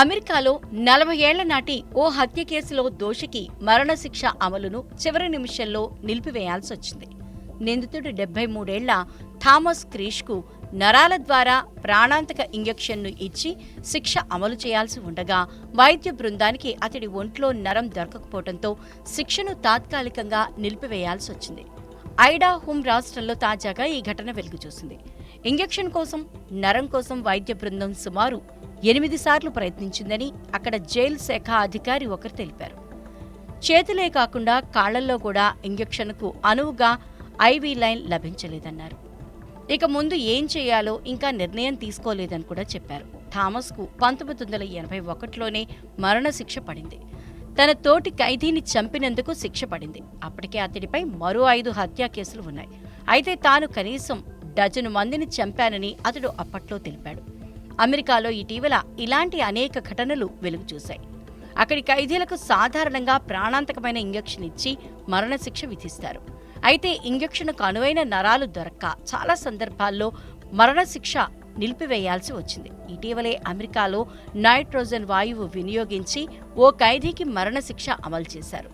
అమెరికాలో నలభై ఏళ్ళ నాటి ఓ హత్య కేసులో దోషికి మరణశిక్ష అమలును చివరి నిమిషంలో నిలిపివేయాల్సి వచ్చింది. నిందితుడు డెబ్బై మూడేళ్ళ థామస్ క్రీష్కు నరాల ద్వారా ప్రాణాంతక ఇంజెక్షన్ను ఇచ్చి శిక్ష అమలు చేయాల్సి ఉండగా వైద్య బృందానికి అతడి ఒంట్లో నరం దొరకకపోవడంతో శిక్షను తాత్కాలికంగా నిలిపివేయాల్సి వచ్చింది. ఐడా హోమ్ రాష్ట్రంలో తాజాగా ఈ ఘటన వెలుగుచూసింది. ఇంజెక్షన్ కోసం నరం కోసం వైద్య బృందం సుమారు ఎనిమిది సార్లు ప్రయత్నించిందని అక్కడ జైలు శాఖ అధికారి ఒకరు తెలిపారు. చేతులే కాకుండా కాళ్ళల్లో కూడా ఇంజక్షన్కు అనువుగా ఐవీ లైన్ లభించలేదన్నారు. ఇక ముందు ఏం చేయాలో ఇంకా నిర్ణయం తీసుకోలేదని కూడా చెప్పారు. థామస్కు పంతొమ్మిది వందల ఎనభై ఒకటిలోనే మరణశిక్ష పడింది. తన తోటి ఖైదీని చంపినందుకు శిక్ష పడింది. అప్పటికే అతడిపై మరో ఐదు హత్యా కేసులు ఉన్నాయి. అయితే తాను కనీసం డజను మందిని చంపానని అతడు అప్పట్లో తెలిపాడు. అమెరికాలో ఇటీవల ఇలాంటి అనేక ఘటనలు వెలుగుచూశాయి. అక్కడి ఖైదీలకు సాధారణంగా ప్రాణాంతకమైన ఇంజెక్షన్ ఇచ్చి మరణశిక్ష విధిస్తారు. అయితే ఇంజెక్షన్కు అనువైన నరాలు దొరక్క చాలా సందర్భాల్లో మరణశిక్ష నిలిపివేయాల్సి వచ్చింది. ఇటీవలే అమెరికాలో నైట్రోజన్ వాయువు వినియోగించి ఓ ఖైదీకి మరణశిక్ష అమలు చేశారు.